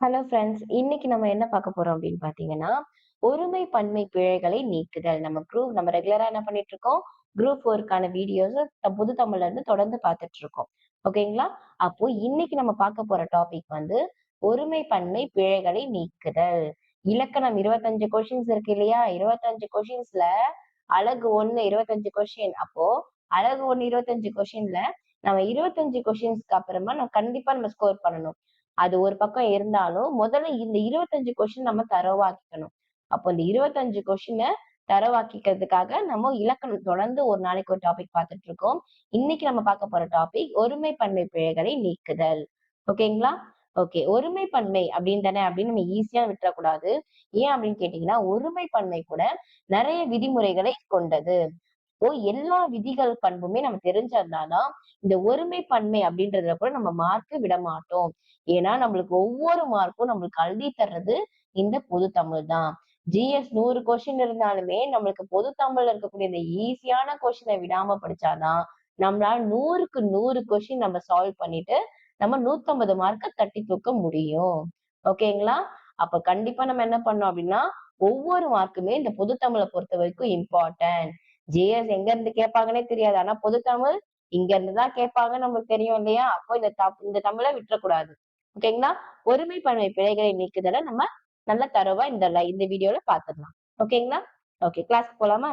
Hello friends இன்னைக்கு நம்ம என்ன பார்க்க போறோம் அப்படின்னு பாத்தீங்கன்னா ஒருமை பன்மை பிழைகளை நீக்குதல். நம்ம குரூப் நம்ம ரெகுலரா என்ன பண்ணிட்டு இருக்கோம்? குரூப் ஒர்க்கான வீடியோஸ் புது தமிழ்ல இருந்து தொடர்ந்து பார்த்துட்டு இருக்கோம். ஓகேங்களா அப்போ இன்னைக்கு நம்ம பார்க்க போற டாபிக் வந்து ஒருமை பன்மை பிழைகளை நீக்குதல். இலக்கணம் இருபத்தஞ்சு கொஷின்ஸ் இருக்கு இல்லையா? இருபத்தஞ்சு கொஷின்ஸ்ல அழகு ஒண்ணு இருபத்தஞ்சு கொஷின் அப்போ அழகு ஒண்ணு இருபத்தஞ்சு கொஷின்ல நம்ம இருபத்தஞ்சு கொஷின்ஸ்க்கு அப்புறமா நம்ம கண்டிப்பா நம்ம ஸ்கோர் பண்ணணும். அது ஒரு பக்கம் இருந்தாலும் முதல்ல இந்த இருபத்தஞ்சு கொஸ்டின் நம்ம தரவாக்கிக்கணும். அப்போ இந்த இருபத்தஞ்சு கொஸ்டினை தரவாக்கிக்கிறதுக்காக நம்ம இலக்கணம் தொடர்ந்து ஒரு நாளைக்கு ஒரு டாபிக் பார்த்துட்டு இருக்கோம். இன்னைக்கு நம்ம பார்க்க போற டாபிக் ஒருமை பன்மை பிழைகளை நீக்குதல். ஓகேங்களா? ஓகே ஒருமை பன்மை அப்படின்னு தானே? அப்படின்னு நம்ம ஈஸியா விட்டுறக்கூடாது. ஏன் அப்படின்னு கேட்டீங்கன்னா ஒருமை பன்மை கூட நிறைய விதிமுறைகளை கொண்டது. ஓ எல்லா விதிகள் பண்புமே நம்ம தெரிஞ்சிருந்தாதான் இந்த ஒருமை பன்மை அப்படின்றதுல கூட நம்ம மார்க்கு விட மாட்டோம் ஏன்னா நம்மளுக்கு ஒவ்வொரு மார்க்கும் நம்மளுக்கு கல்வி தர்றது இந்த பொது தமிழ் தான். ஜிஎஸ் நூறு கொஸ்டின் இருந்தாலுமே நம்மளுக்கு பொது தமிழ்ல இருக்கக்கூடிய இந்த ஈஸியான கொஸ்டினை விடாம படிச்சாதான் நம்மளால நூறுக்கு நூறு கொஸ்டின் நம்ம சால்வ் பண்ணிட்டு நம்ம நூத்தம்பது மார்க்க தட்டி தூக்க முடியும். ஓகேங்களா அப்ப கண்டிப்பா நம்ம என்ன பண்ணோம் அப்படின்னா ஒவ்வொரு மார்க்குமே இந்த பொது தமிழை பொறுத்த வரைக்கும் இம்பார்ட்டன்ட் ஜிஎஸ் எங்க இருந்து கேட்பாங்கன்னே தெரியாது. ஆனா பொது தமிழ் இங்க இருந்துதான் கேட்பாங்க கேட்பாங்கன்னு நம்மளுக்கு தெரியும் இல்லையா? அப்போ இந்த இந்த தமிழை விட்டுறக்கூடாது. ஓகேங்களா ஒருமை பன்மை பிழைகளை நீக்குதல நம்ம நல்ல தரவா இந்த இந்த வீடியோல பாத்துக்கலாம் ஓகேங்களா ஓகே கிளாஸ்க்கு போலாமா?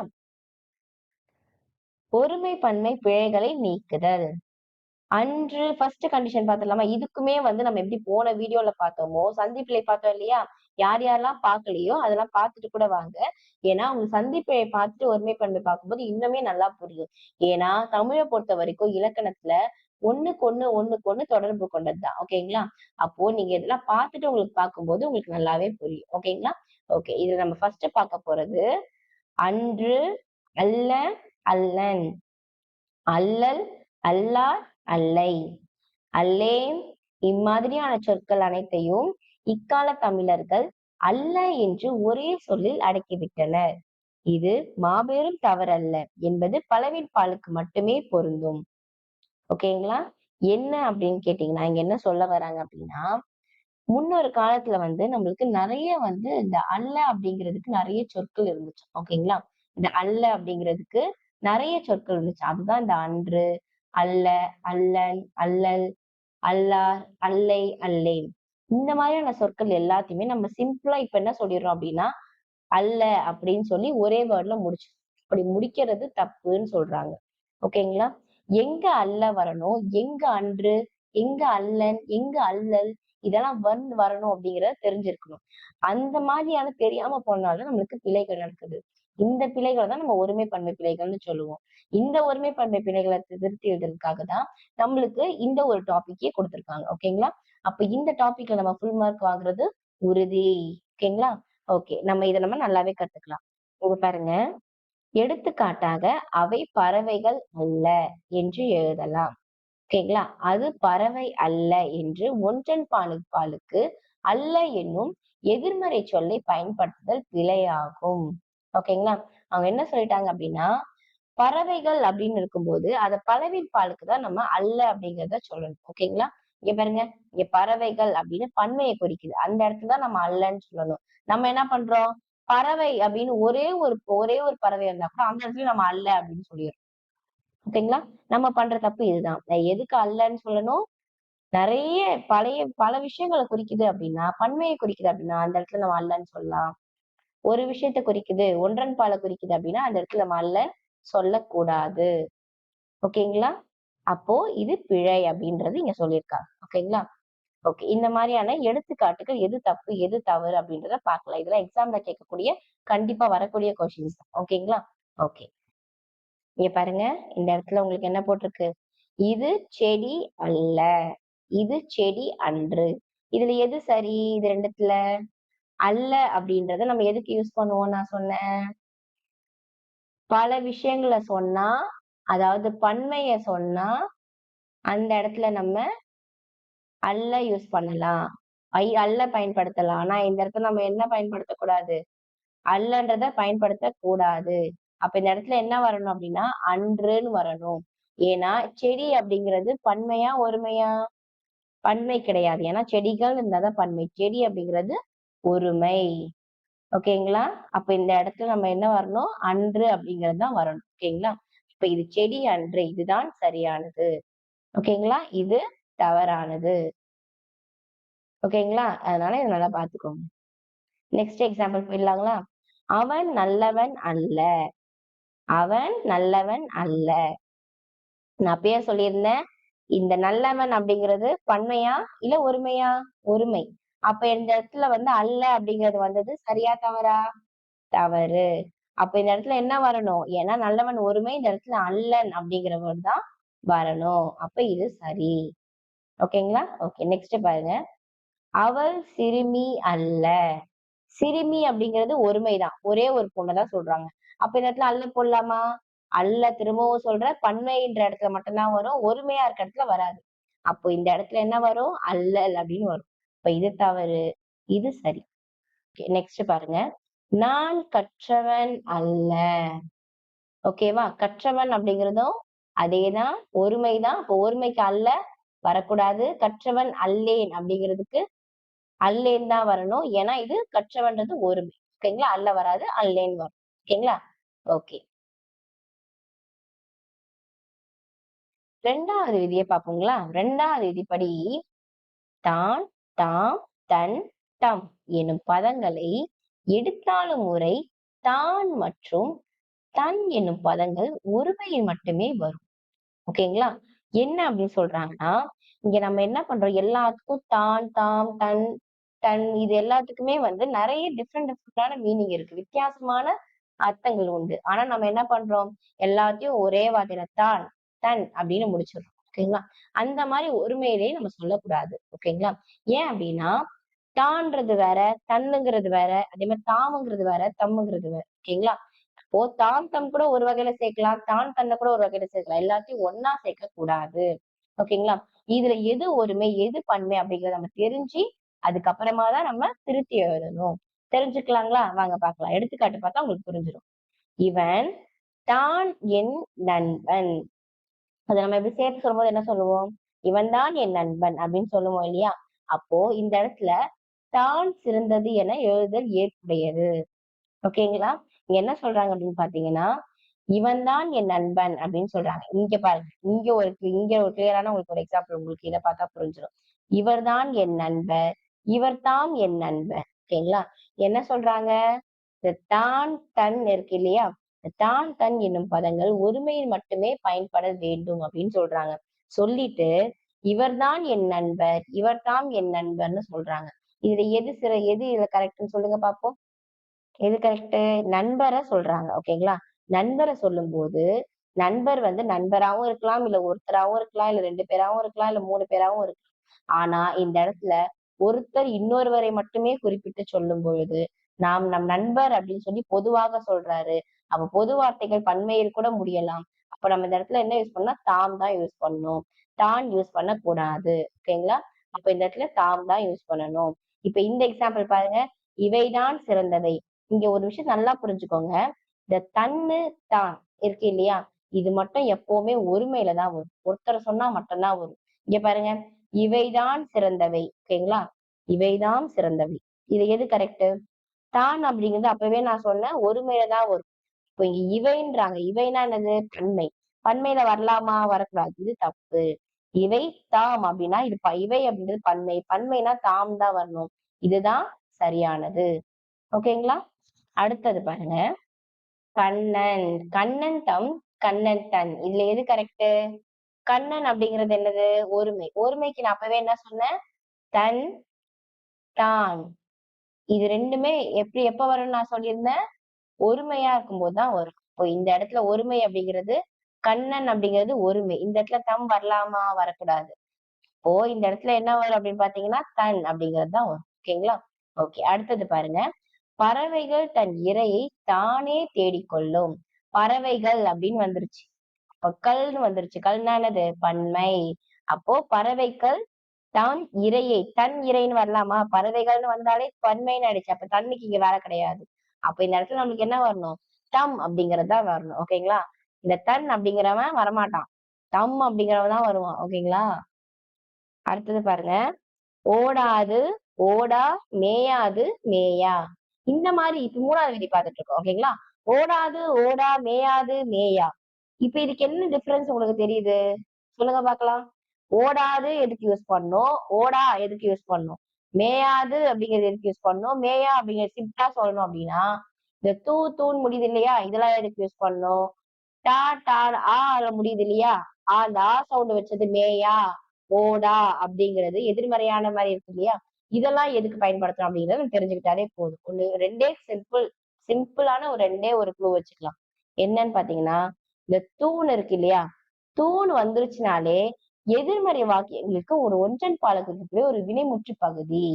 ஒருமை பன்மை பிழைகளை நீக்குதல். அன்று ஃபர்ஸ்ட் கண்டிஷன் பார்த்துடலாமா இதுக்குமே வந்து நம்ம எப்படி போன வீடியோல பார்த்தோமோ சந்திப்பிலை பார்த்தோம் இல்லையா? யார் யாரெல்லாம் பார்க்கலையோ அதெல்லாம் பார்த்துட்டு கூட வாங்க. ஏன்னா அவங்க சந்திப்பிழை பார்த்துட்டு ஒருமை பன்மை பார்க்கும்போது இன்னுமே நல்லா புரியும். ஏன்னா தமிழை பொறுத்த வரைக்கும் இலக்கணத்துல ஒண்ணுக்கு ஒண்ணு ஒண்ணுக்கு ஒண்ணு தொடர்பு கொண்டதுதான் ஓகேங்களா? அப்போ நீங்க இதெல்லாம் பார்த்துட்டு உங்களுக்கு பார்க்கும்போது உங்களுக்கு நல்லாவே புரியும். ஓகேங்களா? ஓகே இதுல நம்ம ஃபர்ஸ்ட் பார்க்க போறது. அன்று அல்ல அல்லன். அல்லல் அல்லார் அல்லை. அல்லேன் இம்மாதிரியான சொற்கள் அனைத்தையும் இக்கால தமிழர்கள் அல்ல என்று ஒரே சொல்லில் அடக்கிவிட்டனர். இது மாபெரும் தவறல்ல என்பது பலவின் பாலுக்கு மட்டுமே பொருந்தும். ஓகேங்களா என்ன அப்படின்னு கேட்டீங்கன்னா இங்க என்ன சொல்ல வராங்க அப்படின்னா முன்னொரு காலத்துல வந்து நம்மளுக்கு நிறைய வந்து இந்த அல்ல அப்படிங்கிறதுக்கு நிறைய சொற்கள் இருந்துச்சு. ஓகேங்களா இந்த அல்ல அப்படிங்கிறதுக்கு நிறைய சொற்கள் இருந்துச்சு. அதுதான் இந்த அன்று அல்ல அல்லன் அல்லல் அல்லார் அல்லை அல்லேன். இந்த மாதிரியான சொற்கள் எல்லாத்தையுமே நம்ம சிம்பிளா இப்ப என்ன சொல்லிடுறோம் அப்படின்னா அல்ல அப்படின்னு சொல்லி ஒரே வேர்ட்ல முடிச்சு அப்படி முடிக்கிறது தப்புன்னு சொல்றாங்க. ஓகேங்களா? எங்க அல்ல வரணும்? எங்க அன்று? எங்க அல்லன்? எங்க அல்லல்? இதெல்லாம் வந்து வரணும் அப்படிங்கறத தெரிஞ்சிருக்கணும். அந்த மாதிரியான தெரியாம போனாலும் நம்மளுக்கு பிழைகள் நடக்குது. இந்த பிழைகளை தான் நம்ம ஒருமை பன்மை பிழைகள்னு சொல்லுவோம். இந்த ஒருமை பன்மை பிழைகளை திருத்தி எழுதுறதுக்காக தான் நம்மளுக்கு இந்த ஒரு டாபிக்கே கொடுத்துருக்காங்க. ஓகேங்களா அப்ப இந்த டாபிக்ல நம்ம ஃபுல் மார்க் வாங்குறது உறுதி. ஓகேங்களா ஓகே நம்ம இதை நம்ம நல்லாவே கத்துக்கலாம். இங்க பாருங்க. எடுத்துக்காட்டாக அவை பறவைகள் அல்ல என்று எழுதலாம். ஓகேங்களா அது பறவை அல்ல என்று ஒன்றன் பாலு பாலுக்கு அல்ல என்னும் எதிர்மறை சொல்லை பயன்படுத்துதல் பிழையாகும். ஓகேங்களா அவங்க என்ன சொல்லிட்டாங்க அப்படின்னா பறவைகள் அப்படின்னு இருக்கும்போது அதை பலவின் பாலுக்கு தான் நம்ம அல்ல அப்படிங்கிறத சொல்லணும். ஓகேங்களா இங்க பாருங்க இங்க பறவைகள் அப்படின்னு பன்மையை குறிக்குது. அந்த இடத்துல தான் நம்ம அல்லன்னு சொல்லணும். நம்ம என்ன பண்றோம்? பறவை அப்படின்னு ஒரே ஒரு ஒரே ஒரு பறவை இருந்தா கூட அந்த இடத்துல நம்ம அல்ல அப்படின்னு சொல்லிடுறோம். ஓகேங்களா நம்ம பண்ற தப்பு இதுதான். எதுக்கு அல்லன்னு சொல்லணும்? நிறைய பழைய பல விஷயங்களை குறிக்குது அப்படின்னா பன்மையை குறிக்குது அப்படின்னா அந்த இடத்துல நம்ம அல்லன்னு சொல்லலாம். ஒரு விஷயத்த குறிக்குது ஒன்றன் பாலை குறிக்குது அப்படின்னா அந்த இடத்துல நம்ம அல்ல சொல்லக்கூடாது. ஓகேங்களா? அப்போ இது பிழை அப்படின்றது இங்க சொல்லியிருக்காங்க. ஓகேங்களா? ஓகே இந்த மாதிரியான எடுத்துக்காட்டுகள் எது தப்பு எது தவறு அப்படின்றத பார்க்கலாம். இதெல்லாம் எக்ஸாம்ல கேட்கக்கூடிய கண்டிப்பா வரக்கூடிய கொஸ்டின்ஸ் தான். ஓகேங்களா? ஓகே. இங்க பாருங்க இந்த இடத்துல உங்களுக்கு என்ன போட்டிருக்கு? இது செடி அல்ல. இது செடி அன்று. இதுல எது சரி? இது ரெண்டுத்துல? அல்ல அப்படின்றத நம்ம எதுக்கு யூஸ் பண்ணுவோம் நான் சொன்னேன்? பல விஷயங்களை சொன்னா அதாவது பன்மைய சொன்னா அந்த இடத்துல நம்ம அல்ல யூஸ் பண்ணலாம். ஐ அல்ல பயன்படுத்தலாம். ஆனா இந்த இடத்துல நம்ம என்ன பயன்படுத்தக்கூடாது? அல்லன்றத பயன்படுத்த கூடாது அப்ப இந்த இடத்துல என்ன வரணும் அப்படின்னா அன்றுன்னு வரணும். ஏன்னா செடி அப்படிங்கிறது பன்மையா ஒருமையா? பன்மை கிடையாது. ஏன்னா செடிகள் இருந்தாதான் பன்மை. செடி அப்படிங்கிறது ஒருமை. ஓகேங்களா? அப்ப இந்த இடத்துல நம்ம என்ன வரணும்? அன்று அப்படிங்கிறது தான் வரணும். ஓகேங்களா? இப்ப இது செடி அன்று இதுதான் சரியானது. ஓகேங்களா? இது தவறானது. ஓகேங்களா? அதனால இதை நல்லா பாத்துக்கோங்க. நெக்ஸ்ட் எக்ஸாம்பிள் போயிடலாங்களா? அவன் நல்லவன் அல்ல. அவன் நல்லவன் அல்ல. நான் அப்பயே சொல்லியிருந்தேன். இந்த நல்லவன் அப்படிங்கிறது பன்மையா? இல்ல ஒருமையா? ஒருமை. அப்ப இந்த இடத்துல வந்து அல்ல அப்படிங்கிறது வந்தது. சரியா தவறா? தவறு. அப்ப இந்த இடத்துல என்ன வரணும்? ஏன்னா நல்லவன் ஒருமை இந்த இடத்துல அல்லன் அப்படிங்கிற தான் வரணும். அப்ப இது சரி. ஓகேங்களா ஓகே நெக்ஸ்ட் பாருங்க. அவள் சிறுமி அல்ல. சிறுமி அப்படிங்கிறது ஒருமைதான் ஒரே ஒரு பொண்ணதான் சொல்றாங்க. அப்ப இந்த இடத்துல அல்ல போடலாமா? அல்ல திரும்பவும் சொல்ற பன்மைன்ற இடத்துல மட்டும்தான் வரும். ஒருமையா இருக்க இடத்துல வராது. அப்போ இந்த இடத்துல என்ன வரும்? அல்லல் அப்படின்னு வரும். இது தவறு இது சரி. நெக்ஸ்ட் பாருங்க. நான் கற்றவன் அல்ல. ஓகேவா கற்றவன் அப்படிங்கிறதும் அதேதான் ஒருமைதான். இப்போ ஒருமைக்கு அல்ல வரக்கூடாது. கற்றவன் அல்லேன் அப்படிங்கிறதுக்கு அல்லேன் தான் வரணும். ஏன்னா இது கற்றவன்றது ஒருமை. ஓகேங்களா அல்ல வராது அல்லேன் வரும். ஓகேங்களா ஓகே ரெண்டாவது விதியை பார்ப்போங்களா? ரெண்டாவது விதிப்படி தான் தாம் தன் தம் எனும் பதங்களை எடுத்தாலும் முறை தான் மற்றும் தன் என்னும் பதங்கள் ஒருமையில் மட்டுமே வரும். ஓகேங்களா? என்ன அப்படின்னு சொல்றாங்கன்னா இங்க நம்ம என்ன பண்றோம்? எல்லாத்துக்கும் தான் தாம் தன் தன் இது எல்லாத்துக்குமே வந்து நிறைய டிஃப்ரெண்ட் டிஃப்ரெண்டான மீனிங் இருக்கு. வித்தியாசமான அர்த்தங்கள் உண்டு. ஆனா நம்ம என்ன பண்றோம்? எல்லாத்தையும் ஒரே வார்த்தையில தான் தன் அப்படின்னு முடிச்சிடறோம். ஓகேங்களா? அந்த மாதிரி ஒருமையிலேயே நம்ம சொல்லக்கூடாது ஓகேங்களா? ஏன் அப்படின்னா தான்றது வேற தன்னுங்கிறது வேற அதே மாதிரி தாமுங்கிறது வேற தம்முங்கிறது வேற ஓகேங்களா? அப்போ தான் தம் கூட ஒரு வகையில சேர்க்கலாம் தான் தன்னை கூட ஒரு வகையில சேர்க்கலாம் எல்லாத்தையும் ஒன்னா சேர்க்க கூடாது ஓகேங்களா? இதுல எது ஒருமை எது பன்மை அப்படிங்கறத நம்ம தெரிஞ்சு அதுக்கப்புறமா தான் நம்ம திருத்தி எழுதணும். தெரிஞ்சுக்கலாங்களா? வாங்க பாக்கலாம் எடுத்துக்காட்டு பார்த்தா உங்களுக்கு புரிஞ்சிடும் இவன் தான் என் நண்பன். அதை நம்ம எப்படி சேர்த்து சொல்லும்போது என்ன சொல்லுவோம்? இவன் தான் என் நண்பன் அப்படின்னு சொல்லுவோம் இல்லையா? அப்போ இந்த இடத்துல தான் சிறந்தது என எழுதல் ஏற்புடையது. ஓகேங்களா? இங்க என்ன சொல்றாங்க அப்படின்னு பாத்தீங்கன்னா இவன் தான் என் நண்பன் அப்படின்னு சொல்றாங்க. இங்க பாருங்க. இங்க ஒரு இங்க ஒரு கிளியரான உங்களுக்கு ஒரு எக்ஸாம்பிள் உங்களுக்கு இதை பார்த்தா புரிஞ்சிடும் இவர்தான் என் நண்பர். இவர் தாம் என் நண்பர் ஓகேங்களா? என்ன சொல்றாங்க? இந்த தான் தன் இருக்கு இல்லையா? தான் தன் என்னும் பதங்கள் ஒருமையில் மட்டுமே பயன்பட வேண்டும் அப்படின்னு சொல்றாங்க. சொல்லிட்டு இவர்தான் என் நண்பர் இவர்தான் என் நண்பர்னு சொல்றாங்க. இதுல எது சிற எது இதுல கரெக்ட்னு சொல்லுங்க பாப்போம். எது கரெக்ட் நண்பரை சொல்றாங்க ஓகேங்களா நண்பரை சொல்லும்போது நண்பர் வந்து நண்பராவும் இருக்கலாம் இல்ல ஒருத்தராவும் இருக்கலாம் இல்ல ரெண்டு பேராவும் இருக்கலாம் இல்ல மூணு பேராவும் இருக்கலாம். ஆனா இந்த இடத்துல ஒருத்தர் இன்னொருவரை மட்டுமே குறிப்பிட்டு சொல்லும் பொழுது நாம் நம் நண்பர் அப்படின்னு சொல்லி பொதுவாக சொல்றாரு. அப்ப பொது வார்த்தைகள் பன்மையில் கூட முடியலாம். அப்ப நம்ம இந்த இடத்துல என்ன யூஸ் பண்ணா தாம் தான் யூஸ் பண்ணணும் தான் யூஸ் பண்ண கூடாது ஓகேங்களா அப்ப இந்த இடத்துல தாம் தான் யூஸ் பண்ணணும். இப்ப இந்த எக்ஸாம்பிள் பாருங்க. இவைதான் சிறந்தவை. இங்க ஒரு விஷயம் நல்லா புரிஞ்சுக்கோங்க. இந்த தன்னு தான் இருக்கு இல்லையா? இது மட்டும் எப்பவுமே ஒருமையில தான் வரும். ஒருத்தர் சொன்னா மட்டும்தான் வரும். இங்க பாருங்க. இவைதான் சிறந்தவை. ஓகேங்களா இவைதான் சிறந்தவை. இது எது கரெக்ட் தான் அப்படிங்கிறது அப்பவே நான் சொன்னேன். ஒருமையில தான் வரும். இப்போ இங்க இவைன்றாங்க. இவைனா என்னது? பன்மை. பன்மையில வரலாமா? வரக்கூடாது. இது தப்பு. இவை தாம் அப்படின்னா இது இவை அப்படின்றது பன்மை. பன்மைனா தாம் தான் வரணும். இதுதான் சரியானது. ஓகேங்களா? அடுத்தது பாருங்க. கண்ணன். கண்ணன் தம் கண்ணன் தன். இதுல எது கரெக்ட் கண்ணன் அப்படிங்கிறது என்னது? ஒருமை. ஒருமைக்கு நான் அப்பவே என்ன சொன்னேன்? தன் தான். இது ரெண்டுமே எப்படி எப்ப வரும்னு நான் சொல்லியிருந்தேன். ஒருமையா இருக்கும்போது தான் வரும். இப்போ இந்த இடத்துல ஒருமை அப்படிங்கிறது கண்ணன் அப்படிங்கிறது ஒருமை. இந்த இடத்துல தம் வரலாமா வரக்கூடாது. இப்போ இந்த இடத்துல என்ன வரும் அப்படின்னு பாத்தீங்கன்னா தன் அப்படிங்கிறது தான் வரும். ஓகேங்களா? ஓகே அடுத்தது பாருங்க. பறவைகள் தன் இரையை தானே தேடிக்கொள்ளும். பறவைகள் அப்படின்னு வந்துருச்சு. அப்ப கல்னு வந்துருச்சு. கல்னானது பன்மை. அப்போ பறவைகள் தான் இறையை தன் இறைன்னு வரலாமா? பறவைகள்னு வந்தாலே பன்மைன்னு ஆயிடுச்சு. அப்ப தண்ணிக்கு இங்க வேலை கிடையாது. அப்ப இந்த இடத்துல நம்மளுக்கு என்ன வரணும்? தம் அப்படிங்கறது தான் வரணும். ஓகேங்களா இந்த தன் அப்படிங்கிறவன் வரமாட்டான். தம் அப்படிங்கிறவன் தான் வருவான். ஓகேங்களா அடுத்தது பாருங்க. ஓடாது ஓடா மேயாது மேயா. இந்த மாதிரி இப்ப மூணாவது விதி பார்த்துட்டு இருக்கோம். ஓகேங்களா ஓடாது ஓடா மேயாது மேயா. இப்ப இதுக்கு என்ன டிஃபரன்ஸ் உங்களுக்கு தெரியுது? சொல்லுங்க பாக்கலாம் ஓடாது எதுக்கு யூஸ் பண்ணும் ஓடா எதுக்கு யூஸ் பண்ணும் மேயாது அப்படிங்கிறது எதுக்கு யூஸ் பண்ணும் மேயா அப்படிங்கிறது சிப்டா சொல்லணும் அப்படின்னா இந்த தூ தூண் முடியுது இல்லையா? இதெல்லாம் எதுக்கு யூஸ் பண்ணும் டா டா ஆ முடியுது இல்லையா? ஆ அந்த ஆ சவுண்ட் வச்சது மேயா ஓடா அப்படிங்கிறது எதிர்மறையான மாதிரி இருக்கு இல்லையா? இதெல்லாம் எதுக்கு பயன்படுத்தணும் அப்படிங்கறத தெரிஞ்சுக்கிட்டாலே போதும். ஒண்ணு ரெண்டே சிம்பிள் சிம்பிளான ஒரு ரெண்டே ஒரு க்ளூ வச்சுக்கலாம். என்னன்னு பாத்தீங்கன்னா இந்த தூண் இருக்கு இல்லையா? தூண் வந்துருச்சுனாலே எதிர்மறை வாக்கியங்களுக்கு ஒரு ஒன்றன் பாலகத்துக்குள்ளே ஒரு வினைமுற்று பகுதி.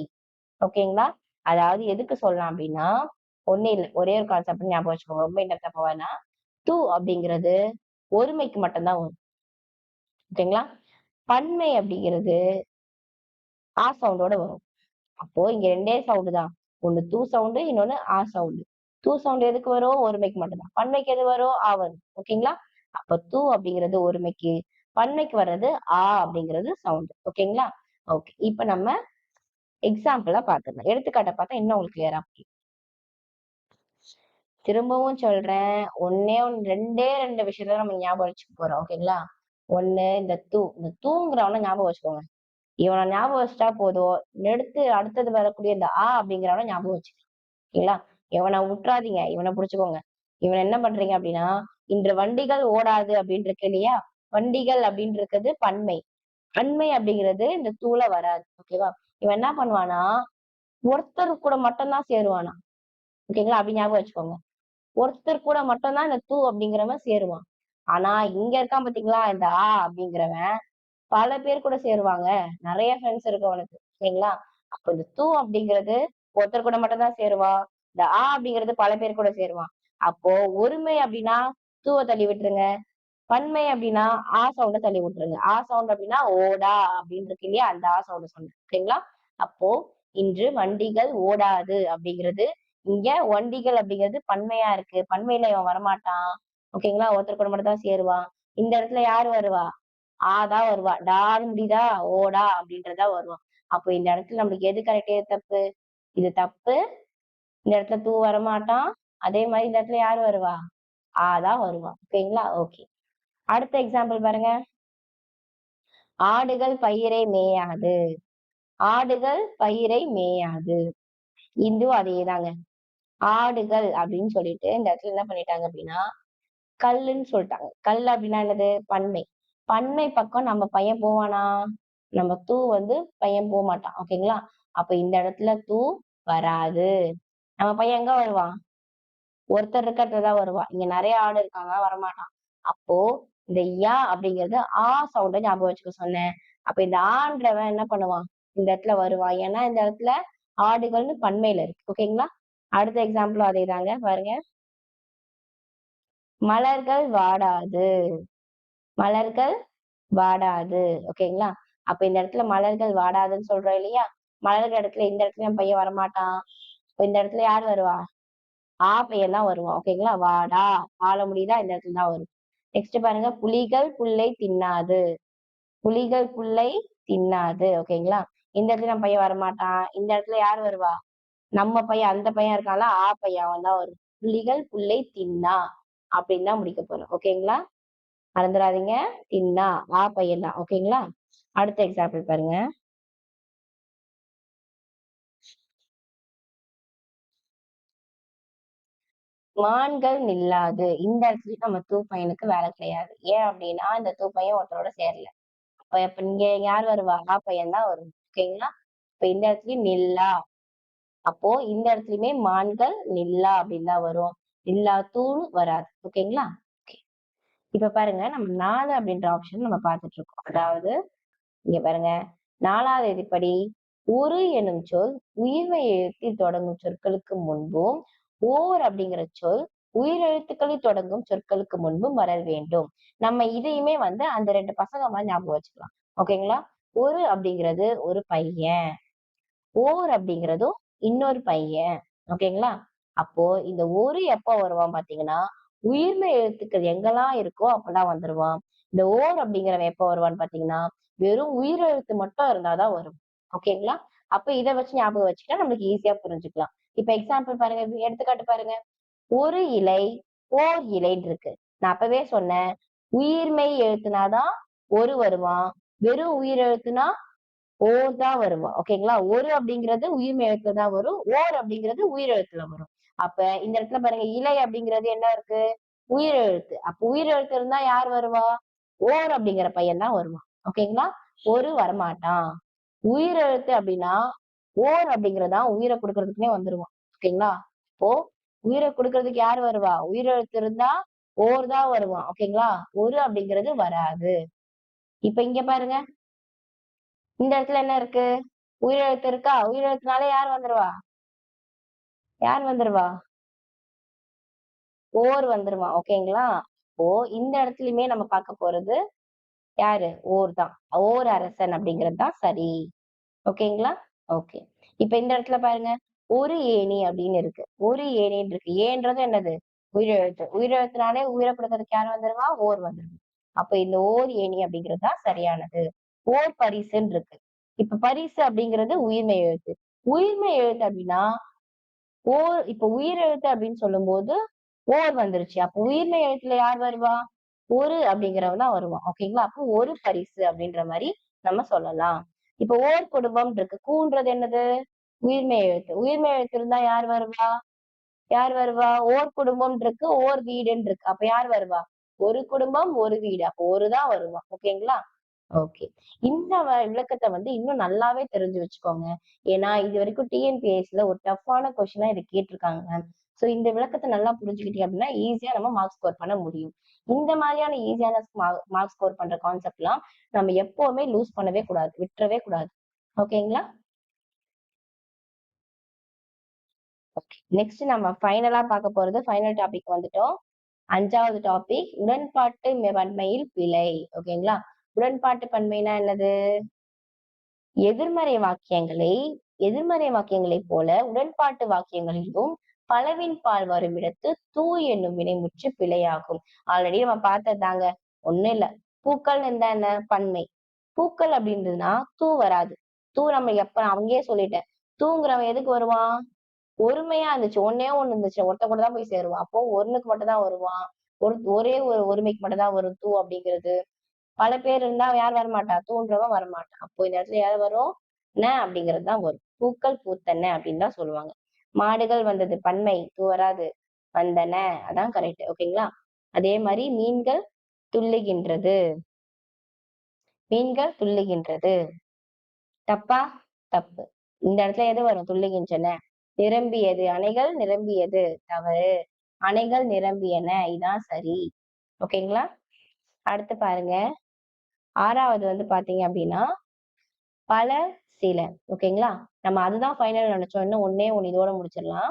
ஓகேங்களா அதாவது எதுக்கு சொல்லலாம் அப்படின்னா ஒன்னே இல்லை. ஒரே ஒரு கான்செப்ட் ஞாபகம் வச்சுக்கோங்க. ரொம்ப என்ன தப்பவானா தூ அப்படிங்கிறது ஒருமைக்கு மட்டும்தான் வரும். ஓகேங்களா பன்மை அப்படிங்கிறது ஆ சவுண்டோட வரும். அப்போ இங்க ரெண்டே சவுண்டு தான். ஒண்ணு தூ சவுண்டு இன்னொன்னு ஆ சவுண்டு தூ சவுண்ட் எதுக்கு வரும்? ஒருமைக்கு மட்டும்தான். பன்மைக்கு எது வரும்? ஆ வரும். ஓகேங்களா அப்ப தூ அப்படிங்கிறது ஒருமைக்கு. பன்மைக்கு வர்றது ஆ அப்படிங்கிறது சவுண்ட் ஓகேங்களா ஓகே இப்ப நம்ம எக்ஸாம்பிளா பாத்துக்கலாம் எடுத்துக்காட்ட பார்த்தா இன்னும் உங்களுக்கு கிளியரா புரியும். திரும்பவும் சொல்றேன். ஒன்னே ஒன்னு ரெண்டே ரெண்டு விஷயத்த நம்ம ஞாபகம் வச்சுக்க போறோம். ஓகேங்களா ஒண்ணு இந்த தூ இந்த தூங்குறவன ஞாபகம் வச்சுக்கோங்க. இவனை ஞாபகம் வச்சுட்டா போதும். எடுத்து அடுத்தது வரக்கூடிய இந்த ஆ அப்படிங்கிறவன ஞாபகம் வச்சுக்கலாம் ஓகேங்களா இவனை விட்டுறாதீங்க இவனை புடிச்சுக்கோங்க. இவன் என்ன பண்றீங்க அப்படின்னா இன்று வண்டிகள் ஓடாது அப்படின்னு இருக்கு இல்லையா? வண்டிகள் அப்படின்னு இருக்கிறது பன்மை அண்மை அப்படிங்கிறது இந்த தூள வராது. ஓகேவா இவன் என்ன பண்ணுவானா ஒருத்தர் கூட மட்டும்தான் சேருவானா? ஓகேங்களா அப்படி ஞாபகம் வச்சுக்கோங்க. ஒருத்தர் கூட மட்டும்தான் இந்த தூ அப்படிங்கிறவன் சேருவான். ஆனா இங்க இருக்கான் பாத்தீங்களா? இந்த ஆ அப்படிங்கிறவன் பல பேர் கூட சேருவாங்க. நிறைய ஃப்ரெண்ட்ஸ் இருக்கு அவனுக்கு. சரிங்களா? அப்ப இந்த தூ அப்படிங்கிறது ஒருத்தர் கூட மட்டும்தான் சேருவான் இந்த ஆ அப்படிங்கிறது பல பேர் கூட சேருவான். அப்போ ஒருமை அப்படின்னா தூவை தள்ளி விட்டுருங்க. பன்மை அப்படின்னா ஆ சவுண்ட தள்ளி விட்டுருங்க. ஆ சவுண்ட் அப்படின்னா ஓடா அப்படின்னு இருக்கு இல்லையா? அந்த ஆ சவுண்ட் சொன்னேன் ஓகேங்களா அப்போ இன்று வண்டிகள் ஓடாது அப்படிங்கிறது இங்க வண்டிகள் அப்படிங்கிறது பன்மையா இருக்கு. பன்மையில இவன் வரமாட்டான். ஓகேங்களா? ஒருத்தர் கூட மட்டும் தான் சேருவான் இந்த இடத்துல யாரு வருவா? ஆதான் வருவா. டான்னு முடிதா ஓடா அப்படின்றதா வருவான் அப்போ இந்த இடத்துல நம்மளுக்கு எது கரெக்டே தப்பு? இது தப்பு. இந்த இடத்துல தூ வரமாட்டான். அதே மாதிரி இந்த இடத்துல யாரு வருவா? ஆதான் வருவா. ஓகேங்களா? ஓகே. அடுத்த எக்ஸாம்பிள் பாருங்க. ஆடுகள் பயிரை மேயாது. ஆடுகள் பயிரை மேயாது. இதுவும் அதேதாங்க. ஆடுகள் அப்படின்னு சொல்லிட்டு இந்த இடத்துல என்ன பண்ணிட்டாங்க அப்படின்னா கல்லுன்னு சொல்லிட்டாங்க. கல் அப்படின்னா என்னது? பன்மை. பன்மை பக்கம் நம்ம பையன் போவானா? நம்ம தூ வந்து பையன் போக மாட்டான். ஓகேங்களா அப்ப இந்த இடத்துல தூ வராது. நம்ம பையன் எங்க வருவான்? ஒருத்தர் இருக்கிறதுதான் வருவான். இங்க நிறைய ஆடு இருக்காங்க வரமாட்டான். அப்போ இந்த யா அப்படிங்கிறது ஆ சவுண்ட ஞாபகம் வச்சுக்க சொன்னேன். அப்ப இந்த ஆன்றவன் என்ன பண்ணுவான்? இந்த இடத்துல வருவான். ஏன்னா இந்த இடத்துல ஆடுகள்னு பன்மையில இருக்கு. ஓகேங்களா அடுத்த எக்ஸாம்பிளும் அதே தாங்க பாருங்க. மலர்கள் வாடாது. மலர்கள் வாடாது. ஓகேங்களா அப்ப இந்த இடத்துல மலர்கள் வாடாதுன்னு சொல்றோம் இல்லையா? மலர்கள் இடத்துல இந்த இடத்துல என் பையன் வரமாட்டான். இந்த இடத்துல யார் வருவா? ஆ பையன் தான் வருவான். ஓகேங்களா வாடா. ஆள முடியுதா? இந்த இடத்துல தான் வரும். நெக்ஸ்ட் பாருங்க. புலிகள் புல்லை தின்னாது. புலிகள் புல்லை தின்னாது. ஓகேங்களா இந்த இடத்துல நம்ம பையன் வரமாட்டான். இந்த இடத்துல யார் வருவா? நம்ம பையன் அந்த பையன் இருக்கான்ல ஆ பையன். அவன் தான் வரும் புலிகள் புல்லை தின்னா அப்படின்னு தான் முடிக்க போறோம். ஓகேங்களா மறந்துடாதீங்க. தின்னா ஆ பையன் தான். ஓகேங்களா அடுத்த எக்ஸாம்பிள் பாருங்க. மான்கள் நில்லாது. இந்த இடத்துல நம்ம தூப்பையனுக்கு வேலை கிடையாது. ஏன் அப்படின்னா இந்த தூப்பையன் ஒருத்தரோட சேரல. அப்ப இப்ப இங்க யார் வருவா? ஆ பையன் தான் வரும் ஓகேங்களா இப்ப இந்த இடத்துலயும் நில்லா. அப்போ இந்த இடத்துலயுமே மான்கள் நில்லா அப்படின்னு தான் வரும். நில்லா தூண் வராது. ஓகேங்களா ஓகே இப்ப பாருங்க நம்ம நாலு அப்படின்ற ஆப்ஷன் நம்ம பார்த்துட்டு இருக்கோம். அதாவது இங்க பாருங்க நாலாவது எதிப்படி உரு எனும் சொல் உயிர்மை எழுத்தில் தொடங்கும் சொற்களுக்கு முன்பும் ஓர் அப்படிங்கிற சொல் உயிரெழுத்துக்களை தொடங்கும் சொற்களுக்கு முன்பு வர வேண்டும். நம்ம இதையுமே வந்து அந்த ரெண்டு பசங்க மாதிரி ஞாபகம் வச்சுக்கலாம். ஓகேங்களா? ஒரு அப்படிங்கிறது ஒரு பையன். ஓர் அப்படிங்கிறதும் இன்னொரு பையன். ஓகேங்களா? அப்போ இந்த ஒரு எப்ப வருவான் பாத்தீங்கன்னா உயிர்மை எழுத்துக்கள் எங்கெல்லாம் இருக்கோ அப்பெல்லாம் வந்துருவான். இந்த ஓர் அப்படிங்கிறவன் எப்ப வருவான்னு பாத்தீங்கன்னா வெறும் உயிரெழுத்து மட்டும் இருந்தாதான் வரும். ஓகேங்களா? அப்ப இதை வச்சு ஞாபகம் வச்சுக்கிட்டா நம்மளுக்கு ஈஸியா புரிஞ்சுக்கலாம். இப்ப எக்ஸாம்பிள் பாருங்க எடுத்துக்காட்டு பாருங்க. ஒரு இலை ஓர் இலைன்னு இருக்கு. நான் அப்பவே சொன்னேன் உயிர்மெய் எழுத்துனாதான் ஒரு வருவான் வெறும் உயிர் எழுத்துனா ஓர் தான் வருவான். ஓகேங்களா ஒரு அப்படிங்கிறது உயிர்மெய் எழுத்துல தான் வரும் ஓர் அப்படிங்கிறது உயிர் எழுத்துல வரும். அப்ப இந்த இடத்துல பாருங்க இலை அப்படிங்கிறது என்ன இருக்கு? உயிர் எழுத்து. அப்ப உயிர் எழுத்து இருந்தா யார் வருவா? ஓர் அப்படிங்கிற பையன் தான் வருவான். ஓகேங்களா ஒரு வரமாட்டான். உயிர் எழுத்து அப்படின்னா ஓர் அப்படிங்கறதா உயிரை கொடுக்கறதுக்குனே வந்துருவான். ஓகேங்களா? இப்போ உயிரை கொடுக்கறதுக்கு யார் வருவா? உயிர் எழுத்து இருந்தா ஓர் தான் வருவான். ஓகேங்களா? ஒரு அப்படிங்கிறது வராது. இப்ப இங்க பாருங்க. இந்த இடத்துல என்ன இருக்கு? உயிரெழுத்து இருக்கா? உயிரெழுத்துனால யார் வந்துருவா? யார் வந்துருவா? ஓர் வந்துருவான். ஓகேங்களா? இப்போ இந்த இடத்துலயுமே நம்ம பார்க்க போறது யாரு? ஓர் தான். ஓர் அரசன் அப்படிங்கிறது தான் சரி. ஓகேங்களா ஓகே இப்ப இந்த இடத்துல பாருங்க. ஒரு ஏணி அப்படின்னு இருக்கு. ஒரு ஏணின்னு இருக்கு. ஏன்றது என்னது? உயிரெழுத்து உயிரெழுத்துனாலே உயிரை கொடுக்கறதுக்கு யார் வந்துருவா? ஓர் வந்துருவா. அப்ப இந்த ஓர் ஏணி அப்படிங்கிறது தான் சரியானது. ஓர் பரிசுன்னு இருக்கு. இப்ப பரிசு அப்படிங்கிறது உயிர்மை எழுத்து. உயிர்மை எழுத்து அப்படின்னா ஓர் இப்ப உயிரெழுத்து அப்படின்னு சொல்லும் போது ஓர் வந்துருச்சு. அப்ப உயிர்மை எழுத்துல யார் வருவா? ஒரு அப்படிங்கிறவன் தான் வருவான் ஓகேங்களா அப்போ ஒரு பரிசு அப்படின்ற மாதிரி நம்ம சொல்லலாம். இப்ப ஓர் குடும்பம் இருக்கு. கூன்றது என்னது? உயிர்மை எழுத்து. உயிர்மை எழுத்து இருந்தா யார் வருவா? யார் வருவா? ஓர் குடும்பம் இருக்கு ஓர் வீடுன்னு இருக்கு. அப்ப யார் வருவா? ஒரு குடும்பம் ஒரு வீடு. அப்போ ஒரு தான் வருவா ஓகேங்களா ஓகே இந்த விளக்கத்தை வந்து இன்னும் நல்லாவே தெரிஞ்சு வச்சுக்கோங்க. ஏன்னா இது வரைக்கும் டிஎன்பிஎஸ்ல ஒரு டஃப்பான கொஸ்டினா இதை கேட்டிருக்காங்க. ஸோ இந்த விளக்கத்தை நல்லா புரிஞ்சுக்கிட்டீங்க அப்படின்னா ஈஸியா நம்ம மார்க் ஸ்கோர் பண்ண முடியும். இந்த மாதிரியான ஈஸியான மார்க் ஸ்கோர் பண்ற கான்செப்ட் எல்லாம் நம்ம எப்பவுமே லூஸ் பண்ணவே கூடாது விட்டுறவே கூடாது. ஓகேங்களா நெக்ஸ்ட் நம்ம ஃபைனலா பார்க்க போறது ஃபைனல் டாபிக் வந்துட்டோம். அஞ்சாவது டாபிக் உடன்பாட்டு பன்மையில் பிழை. ஓகேங்களா உடன்பாட்டு பன்மைனா என்னது? எதிர்மறை வாக்கியங்களை எதிர்மறை வாக்கியங்களை போல உடன்பாட்டு வாக்கியங்களிலும் பலவின் பால் வரும் இடத்து தூ என்னும் வினைமுற்று பிழையாகும். ஆல்ரெடி நம்ம பார்த்ததாங்க ஒண்ணும் இல்ல. பூக்கள் இருந்தா என்ன? பன்மை. பூக்கள் அப்படின்றதுன்னா தூ வராது. தூ நம்ம எப்ப நான் சொல்லிட்டேன். தூங்குறவன் எதுக்கு வருவான்? ஒருமையா இருந்துச்சு. ஒன்னே ஒண்ணு இருந்துச்சு. ஒருத்த கூட தான் போய் சேருவான். அப்போ ஒண்ணுக்கு மட்டும் தான் வருவான். ஒரு ஒரே ஒரு ஒருமைக்கு மட்டும் தான் வரும் தூ அப்படிங்கிறது. பல பேர் இருந்தா யார் வரமாட்டா? தூன்றவன் வரமாட்டான். அப்போ இந்த இடத்துல யார் வரும்? ந அப்படிங்கிறது தான் வரும். பூக்கள் பூத்தன அப்படின்னு தான் சொல்லுவாங்க. மாடுகள் வந்தது பன்மை தூவராது வந்தன. அதான் கரெக்ட் ஓகேங்களா அதே மாதிரி மீன்கள் துள்ளுகின்றது. மீன்கள் துள்ளுகின்றது. தப்பா? தப்பு. இந்த இடத்துல எது வரும்? துள்ளுகின்றன. நிரம்பியது. அணைகள் நிரம்பியது. தவறு. அணைகள் நிரம்பியன. இதான் சரி. ஓகேங்களா அடுத்து பாருங்க. ஆறாவது வந்து பாத்தீங்க அப்படின்னா பல சில ஓகேங்களா நம்ம அதுதான் ஃபைனல் நினைச்சோம். இன்னும் ஒன்னே ஒண்ணு இதோட முடிச்சிடலாம்.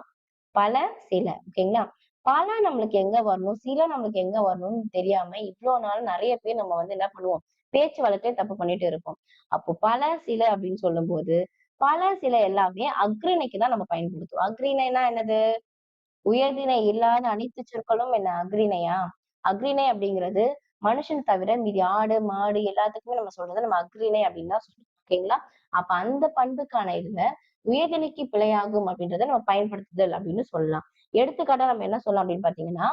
பல சில ஓகேங்களா? பல நம்மளுக்கு எங்க வரணும்? சில நம்மளுக்கு எங்க வரணும்னு தெரியாம இவ்வளவு நாள் நிறைய பேர் நம்ம வந்து என்ன பண்ணுவோம்? பேச்சு வழக்கே தப்பு பண்ணிட்டு இருப்போம். அப்போ பல சில அப்படின்னு சொல்லும் போது பல சில எல்லாமே அக்ரிணைக்கு தான் நம்ம பயன்படுத்துவோம். அக்ரிணைனா என்னது? உயர்திணை இல்லாத அனைத்து சொற்களும் என்ன? அக்ரிணையா அக்ரிணை அப்படிங்கிறது மனுஷன் தவிர மீதி ஆடு மாடு எல்லாத்துக்குமே நம்ம சொல்றது நம்ம அக்ரிணை அப்படின்னு தான் சொல்றோம். ஓகேங்களா? அப்ப அந்த பண்புக்கான இதுல உயர்திணைக்கு பிழையாகும் அப்படின்றத நம்ம பயன்படுத்துதல் அப்படின்னு சொல்லலாம். எடுத்துக்காட்டா நம்ம என்ன சொல்லலாம் அப்படின்னு பாத்தீங்கன்னா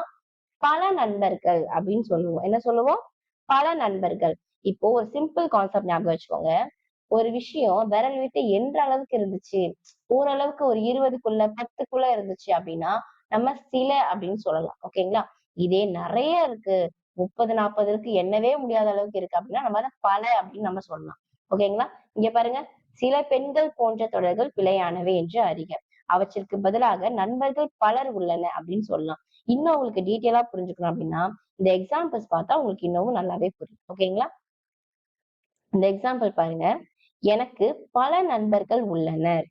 பல நண்பர்கள் அப்படின்னு சொல்லுவோம். என்ன சொல்லுவோம்? பல நண்பர்கள். இப்போ ஒரு சிம்பிள் கான்செப்ட் ஞாபகம் வச்சுக்கோங்க. ஒரு விஷயம் விரல் விட்டு என்ற அளவுக்கு இருந்துச்சு ஓரளவுக்கு ஒரு இருபதுக்குள்ள பத்துக்குள்ள இருந்துச்சு அப்படின்னா நம்ம சில அப்படின்னு சொல்லலாம். ஓகேங்களா? இதே நிறைய இருக்கு. முப்பது நாற்பது இருக்கு முடியாத அளவுக்கு இருக்கு அப்படின்னா நம்ம அதை பல அப்படின்னு நம்ம சொல்லலாம். ஓகேங்களா இங்க பாருங்க. சில பெண்கள் போன்ற தொடர்கள் பிழையானவை என்று அறிக. அவற்றிற்கு பதிலாக நண்பர்கள் பலர் உள்ளன அப்படின்னு சொல்லலாம். இன்னும் உங்களுக்கு டீட்டெயிலா புரிஞ்சுக்கணும் அப்படின்னா இந்த எக்ஸாம்பிள்ஸ் பார்த்தா உங்களுக்கு இன்னமும் நல்லாவே புரியும். ஓகேங்களா இந்த எக்ஸாம்பிள் பாருங்க. எனக்கு பல நண்பர்கள் உள்ளனர்.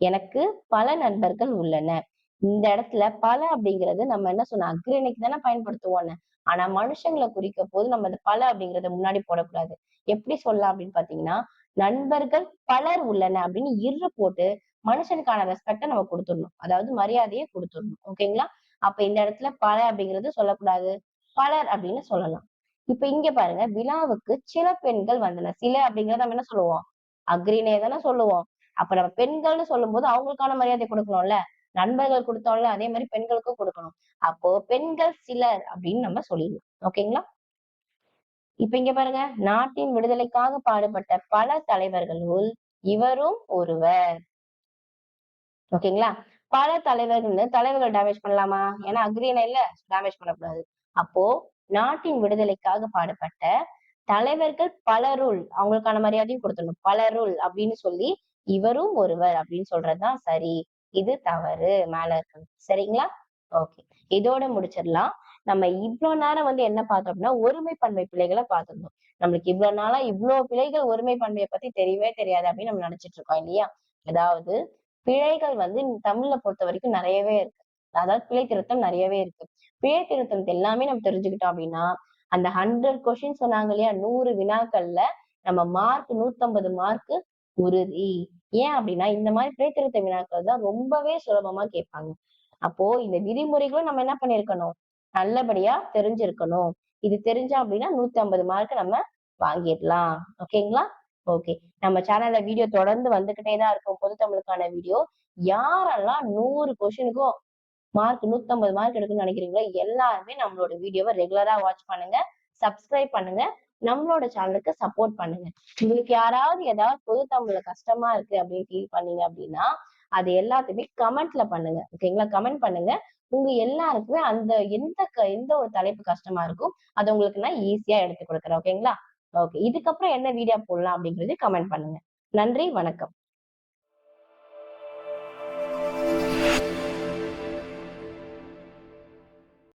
எனக்கு பல நண்பர்கள் உள்ளனர். இந்த இடத்துல பல அப்படிங்கிறது நம்ம என்ன சொன்ன அக்ரிணைக்கு தானே பயன்படுத்துவோன்னு ஆனா மனுஷங்களை குறிக்க போது நம்ம அது பல அப்படிங்கறத முன்னாடி போடக்கூடாது. எப்படி சொல்லலாம் அப்படின்னு பாத்தீங்கன்னா நண்பர்கள் பலர் உள்ளன அப்படின்னு இரு போட்டு மனுஷனுக்கான ரெஸ்பெக்டை நம்ம கொடுத்துடணும். அதாவது மரியாதையை கொடுத்துடணும். ஓகேங்களா? அப்ப இந்த இடத்துல பல அப்படிங்கிறது சொல்லக்கூடாது. பலர் அப்படின்னு சொல்லலாம். இப்ப இங்க பாருங்க விழாவுக்கு சில பெண்கள் வந்தன. சில அப்படிங்கறத நம்ம என்ன சொல்லுவோம்? அக்ரினே தானே சொல்லுவோம். அப்ப நம்ம பெண்கள்னு சொல்லும் போது அவங்களுக்கான மரியாதை கொடுக்கணும்ல. நண்பர்கள் கொடுத்தோம்ல அதே மாதிரி பெண்களுக்கும் கொடுக்கணும். அப்போ பெண்கள் சிலர் அப்படின்னு நம்ம சொல்லிடலாம். ஓகேங்களா? இப்ப இங்க பாருங்க. நாட்டின் விடுதலைக்காக பாடுபட்ட பல தலைவர்களுள் இவரும் ஒருவர். ஓகேங்களா? பல தலைவர்கள் தலைவர்கள் டேமேஜ் பண்ணலாமா? ஏன்னா அக்ரினா இல்ல டேமேஜ் பண்ணக்கூடாது. அப்போ நாட்டின் விடுதலைக்காக பாடுபட்ட தலைவர்கள் பலருள் அவங்களுக்கான மரியாதையும் கொடுத்துடணும். பலருள் அப்படின்னு சொல்லி இவரும் ஒருவர் அப்படின்னு சொல்றதுதான் சரி. இது தவறு மேல இருக்கு. சரிங்களா? ஓகே. இதோட முடிச்சிடலாம். நம்ம இவ்வளவு நேரம் வந்து என்ன பார்த்தோம் அப்படின்னா ஒருமை பன்மை பிழைகளை பார்த்துருந்தோம். நம்மளுக்கு இவ்வளவு நாளா இவ்வளவு பிழைகள் ஒருமை பன்மையை பத்தி தெரியவே தெரியாது அப்படின்னு நம்ம நினைச்சிட்டு இருக்கோம் இல்லையா? அதாவது பிழைகள் வந்து தமிழ்ல பொறுத்த வரைக்கும் நிறையவே இருக்கு. அதாவது பிழை திருத்தம் நிறையவே இருக்கு. பிழை திருத்தம் எல்லாமே நம்ம தெரிஞ்சுக்கிட்டோம் அப்படின்னா அந்த ஹண்ட்ரட் கொஸ்டின் சொன்னாங்க இல்லையா? நூறு வினாக்கள்ல நம்ம மார்க் நூத்தம்பது மார்க் உறுதி ஏன் அப்படின்னா இந்த மாதிரி பிரேத்திருத்த வினாக்கள் தான் ரொம்பவே சுலபமா கேட்பாங்க. அப்போ இந்த விதிமுறைகளும் நம்ம என்ன பண்ணிருக்கணும் நல்லபடியா தெரிஞ்சிருக்கணும். இது தெரிஞ்சா அப்படின்னா நூத்தி ஐம்பது மார்க் நம்ம வாங்கிடலாம். ஓகேங்களா? ஓகே. நம்ம சேனல்ல வீடியோ தொடர்ந்து வந்துகிட்டே தான் இருக்கும். பொது தமிழுக்கான வீடியோ யாரெல்லாம் நூறு கொஸ்டினுக்கும் மார்க் நூத்தம்பது மார்க் எடுக்கணும்னு நினைக்கிறீங்களோ எல்லாருமே நம்மளோட வீடியோவை ரெகுலரா வாட்ச் பண்ணுங்க. சப்ஸ்கிரைப் பண்ணுங்க. நம்மளோட சேனலுக்கு சப்போர்ட் பண்ணுங்க. உங்களுக்கு யாராவது ஏதாவது பொது தமிழ்ல கஷ்டமா இருக்கு அப்படின்னு ஃபீல் பண்ணீங்க அப்படின்னா அது எல்லாத்தையுமே கமெண்ட்ல பண்ணுங்க. ஓகேங்களா கமெண்ட் பண்ணுங்க. உங்க எல்லாருக்குமே அந்த எந்த க- எந்த ஒரு தலைப்பு கஷ்டமா இருக்கும் அது உங்களுக்கு நான் ஈஸியா எடுத்து கொடுக்குறேன். ஓகேங்களா ஓகே இதுக்கப்புறம் என்ன வீடியோ போடலாம் அப்படிங்கறது கமெண்ட் பண்ணுங்க. நன்றி வணக்கம்.